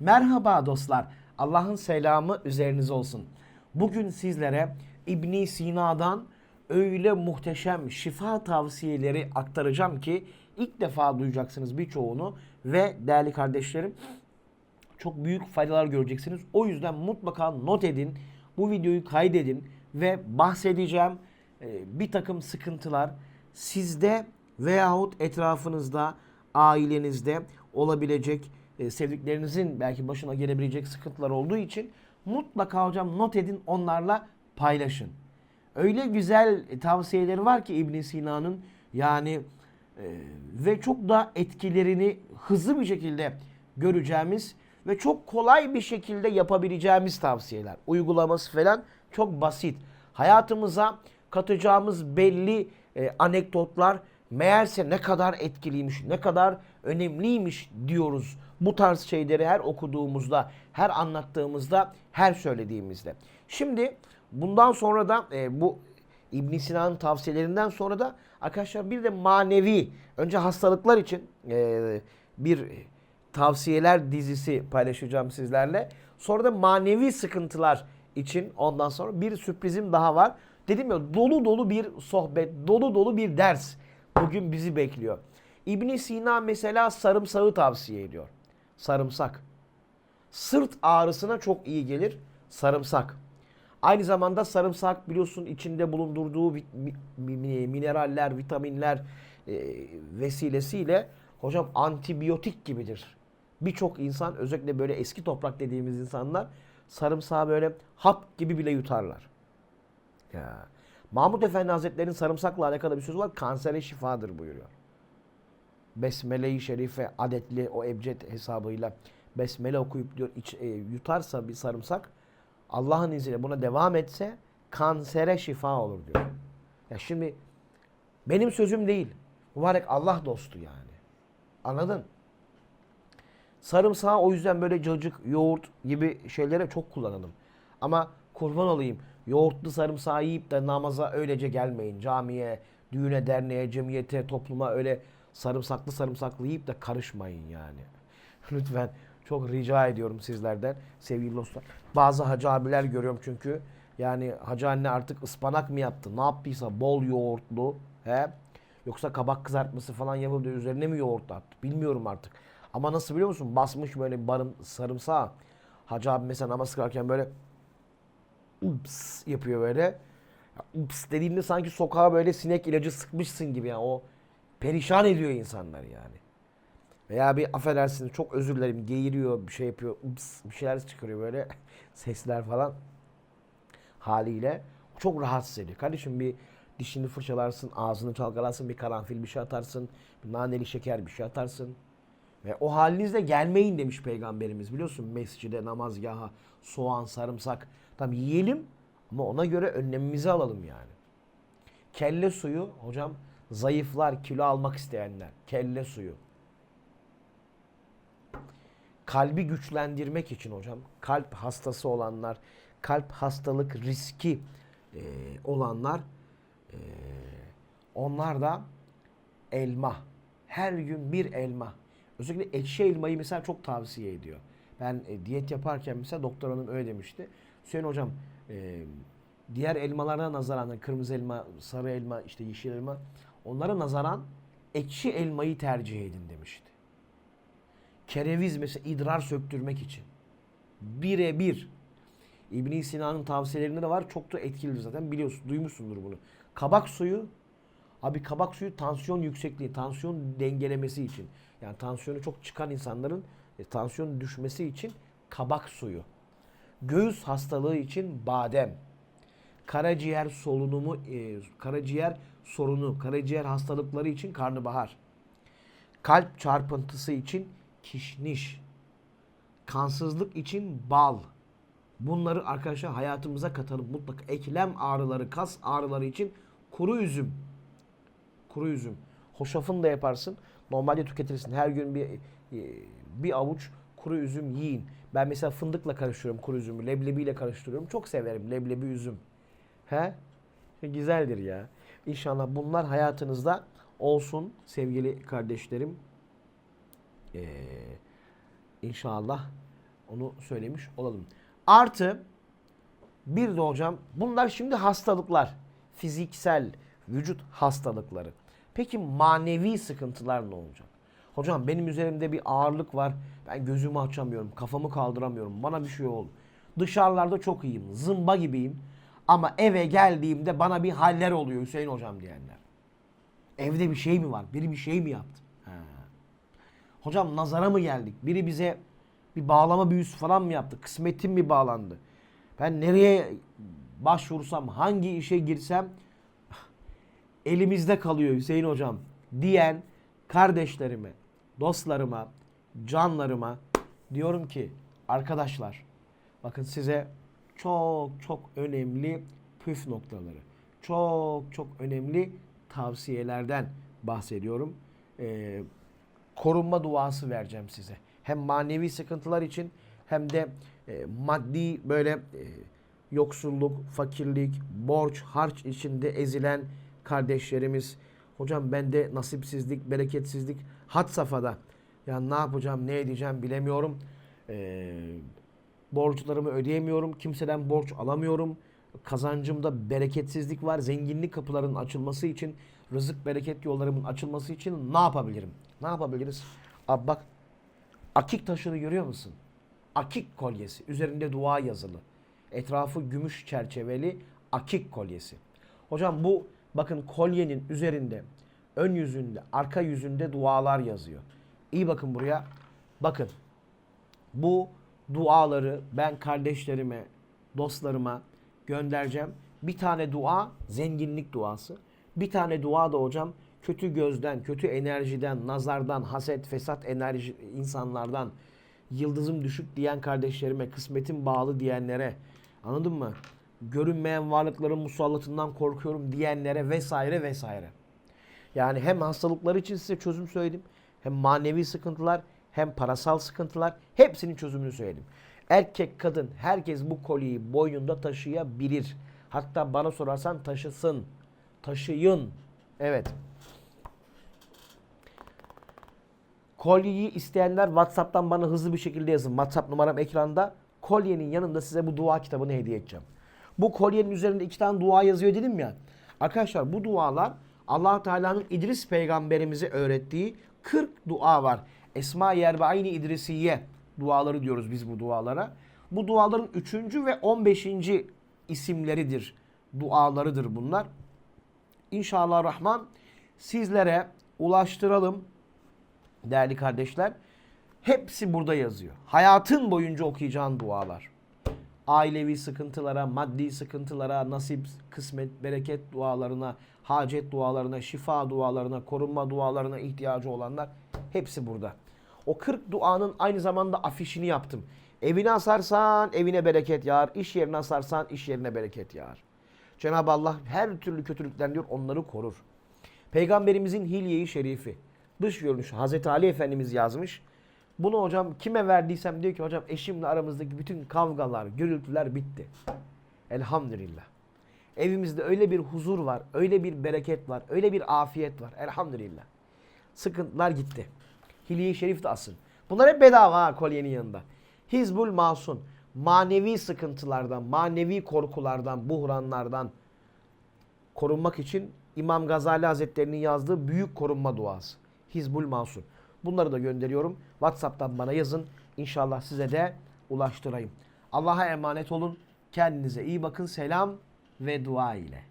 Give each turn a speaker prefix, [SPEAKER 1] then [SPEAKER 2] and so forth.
[SPEAKER 1] Merhaba dostlar. Allah'ın selamı üzerinize olsun. Bugün sizlere İbn Sina'dan öyle muhteşem şifa tavsiyeleri aktaracağım ki ilk defa duyacaksınız birçoğunu ve değerli kardeşlerim çok büyük faydalar göreceksiniz. O yüzden mutlaka not edin. Bu videoyu kaydedin ve bahsedeceğim e, bir takım sıkıntılar sizde veyahut etrafınızda, ailenizde olabilecek e, sevdiklerinizin belki başına gelebilecek sıkıntılar olduğu için mutlaka hocam not edin onlarla paylaşın. Öyle güzel tavsiyeleri var ki İbn Sina'nın yani e, ve çok da etkilerini hızlı bir şekilde göreceğimiz ve çok kolay bir şekilde yapabileceğimiz tavsiyeler. Uygulaması falan çok basit. Hayatımıza katacağımız belli e, anekdotlar meğerse ne kadar etkiliymiş, ne kadar önemliymiş diyoruz. Bu tarz şeyleri her okuduğumuzda, her anlattığımızda, her söylediğimizde. Şimdi bundan sonra da e, bu İbn Sina'nın tavsiyelerinden sonra da arkadaşlar bir de manevi önce hastalıklar için e, bir tavsiyeler dizisi paylaşacağım sizlerle. Sonra da manevi sıkıntılar için ondan sonra bir sürprizim daha var. Dedim ya dolu dolu bir sohbet, dolu dolu bir ders bugün bizi bekliyor. İbn Sina mesela sarımsağı tavsiye ediyor. Sarımsak. Sırt ağrısına çok iyi gelir sarımsak. Aynı zamanda sarımsak biliyorsun içinde bulundurduğu mineraller, vitaminler e, vesilesiyle hocam antibiyotik gibidir. Birçok insan özellikle böyle eski toprak dediğimiz insanlar sarımsağı böyle hap gibi bile yutarlar. Ya. Mahmut Efendi Hazretleri'nin sarımsakla alakalı bir sözü var. Kansere şifadır buyuruyor. Besmele-i Şerife adetli o ebced hesabıyla besmele okuyup diyor iç, e, yutarsa bir sarımsak Allah'ın izniyle buna devam etse kansere şifa olur diyor. Ya şimdi benim sözüm değil. Mübarek Allah dostu yani. Anladın? Sarımsağı o yüzden böyle cacık, yoğurt gibi şeylere çok kullanalım. Ama kurban olayım yoğurtlu sarımsağı yiyip de namaza öylece gelmeyin. Camiye, düğüne, derneğe, cemiyete, topluma öyle sarımsaklı sarımsaklı yiyip de karışmayın yani. Lütfen çok rica ediyorum sizlerden sevgili dostlar. Bazı hacı abiler görüyorum çünkü. Yani hacı anne artık ıspanak mı yaptı? Ne yaptıysa bol yoğurtlu. He? Yoksa kabak kızartması falan yapıp da üzerine mi yoğurt attı? Bilmiyorum artık. Ama nasıl biliyor musun? Basmış böyle barım, sarımsağı. Hacı abi mesela namaz kılarken böyle ups yapıyor böyle. Ups dediğimde sanki sokağa böyle sinek ilacı sıkmışsın gibi yani o perişan ediyor insanlar yani. Veya bir affedersiniz çok özür dilerim geğiriyor bir şey yapıyor ups bir şeyler çıkarıyor böyle sesler falan haliyle çok rahatsız ediyor. Kardeşim bir dişini fırçalarsın, ağzını çalkalarsın, bir karanfil bir şey atarsın, bir naneli şeker bir şey atarsın. Ve o halinizle gelmeyin demiş peygamberimiz biliyorsun mescide, namazgaha, soğan, sarımsak. Tabi yiyelim ama ona göre önlemimizi alalım yani. Kelle suyu hocam zayıflar, kilo almak isteyenler. Kelle suyu. Kalbi güçlendirmek için hocam kalp hastası olanlar, kalp hastalık riski e, olanlar e, onlar da elma. Her gün bir elma. Özellikle ekşi elmayı mesela çok tavsiye ediyor. Ben e, diyet yaparken mesela doktor hanım öyle demişti. Hüseyin hocam e, diğer elmalara nazaran kırmızı elma, sarı elma, işte yeşil elma onlara nazaran ekşi elmayı tercih edin demişti. Kereviz mesela idrar söktürmek için. Birebir. İbn Sina'nın tavsiyelerinde de var. Çok da etkilidir zaten. Biliyorsun, duymuşsundur bunu. Kabak suyu Abi kabak suyu tansiyon yüksekliği, tansiyon dengelemesi için. Yani tansiyonu çok çıkan insanların e, tansiyon düşmesi için kabak suyu. Göğüs hastalığı için badem. Karaciğer solunumu, e, karaciğer sorunu, karaciğer hastalıkları için karnabahar. Kalp çarpıntısı için kişniş. Kansızlık için bal. Bunları arkadaşlar hayatımıza katalım. Mutlaka eklem ağrıları, kas ağrıları için kuru üzüm kuru üzüm. Hoşafını da yaparsın. Normalde tüketirsin. Her gün bir e, bir avuç kuru üzüm yiyin. Ben mesela fındıkla karıştırıyorum kuru üzümü. Leblebiyle karıştırıyorum. Çok severim leblebi üzüm. He? Güzeldir ya. İnşallah bunlar hayatınızda olsun sevgili kardeşlerim. Ee, inşallah Onu söylemiş olalım. Artı bir de hocam bunlar şimdi hastalıklar. Fiziksel vücut hastalıkları. Peki manevi sıkıntılar ne olacak? Hocam benim üzerimde bir ağırlık var. Ben gözümü açamıyorum. Kafamı kaldıramıyorum. Bana bir şey oldu. Dışarılarda çok iyiyim. Zımba gibiyim. Ama eve geldiğimde bana bir haller oluyor Hüseyin hocam diyenler. Evde bir şey mi var? Biri bir şey mi yaptı? Ha. Hocam nazara mı geldik? Biri bize bir bağlama büyüsü falan mı yaptı? Kısmetim mi bağlandı? Ben nereye başvursam, hangi işe girsem elimizde kalıyor Hüseyin hocam diyen kardeşlerime, dostlarıma, canlarıma diyorum ki arkadaşlar bakın size çok çok önemli püf noktaları, çok çok önemli tavsiyelerden bahsediyorum. Ee, korunma duası vereceğim size. Hem manevi sıkıntılar için hem de e, maddi böyle e, yoksulluk, fakirlik, borç, harç içinde ezilen kardeşlerimiz. Hocam bende nasipsizlik, bereketsizlik had safhada. Ya ne yapacağım, ne edeceğim bilemiyorum. Ee, borçlarımı ödeyemiyorum. Kimseden borç alamıyorum. Kazancımda bereketsizlik var. Zenginlik kapılarının açılması için, rızık bereket yollarımın açılması için ne yapabilirim? Ne yapabiliriz? Abi bak akik taşını görüyor musun? Akik kolyesi. Üzerinde dua yazılı. Etrafı gümüş çerçeveli akik kolyesi. Hocam bu bakın kolyenin üzerinde ön yüzünde, arka yüzünde dualar yazıyor. İyi bakın buraya. Bakın bu duaları ben kardeşlerime, dostlarıma göndereceğim. Bir tane dua zenginlik duası. Bir tane dua da hocam kötü gözden, kötü enerjiden, nazardan, haset, fesat enerji insanlardan, yıldızım düşük diyen kardeşlerime, kısmetim bağlı diyenlere, anladın mı? Görünmeyen varlıkların musallatından korkuyorum diyenlere vesaire vesaire. Yani hem hastalıklar için size çözüm söyledim, hem manevi sıkıntılar, hem parasal sıkıntılar, hepsinin çözümünü söyledim. Erkek, kadın, herkes bu kolyeyi boynunda taşıyabilir. Hatta bana sorarsan taşısın. Taşıyın. Evet. Kolyeyi isteyenler WhatsApp'tan bana hızlı bir şekilde yazın. WhatsApp numaram ekranda. Kolyenin yanında size bu dua kitabını hediye edeceğim. Bu kolyenin üzerinde iki tane dua yazıyor dedim ya. Arkadaşlar bu dualar allah Teala'nın İdris peygamberimize öğrettiği 40 dua var. Esma-i Erbaini İdrisiye duaları diyoruz biz bu dualara. Bu duaların 3. ve 15. isimleridir. Dualarıdır bunlar. İnşallah Rahman sizlere ulaştıralım değerli kardeşler. Hepsi burada yazıyor. Hayatın boyunca okuyacağın dualar. Ailevi sıkıntılara, maddi sıkıntılara, nasip, kısmet, bereket dualarına, hacet dualarına, şifa dualarına, korunma dualarına ihtiyacı olanlar hepsi burada. O 40 duanın aynı zamanda afişini yaptım. Evini asarsan evine bereket yağar, iş yerini asarsan iş yerine bereket yağar. Cenab-ı Allah her türlü kötülükten diyor onları korur. Peygamberimizin hilye-i şerifi. Dış görünüş Hazreti Ali Efendimiz yazmış. Bunu hocam kime verdiysem diyor ki hocam eşimle aramızdaki bütün kavgalar, gürültüler bitti. Elhamdülillah. Evimizde öyle bir huzur var, öyle bir bereket var, öyle bir afiyet var. Elhamdülillah. Sıkıntılar gitti. Hilye-i Şerif de asın. Bunlar hep bedava ha kolyenin yanında. Hizbul Masun. Manevi sıkıntılardan, manevi korkulardan, buhranlardan korunmak için İmam Gazali Hazretleri'nin yazdığı büyük korunma duası. Hizbul Masun. Bunları da gönderiyorum. WhatsApp'tan bana yazın. İnşallah size de ulaştırayım. Allah'a emanet olun. Kendinize iyi bakın. Selam ve dua ile.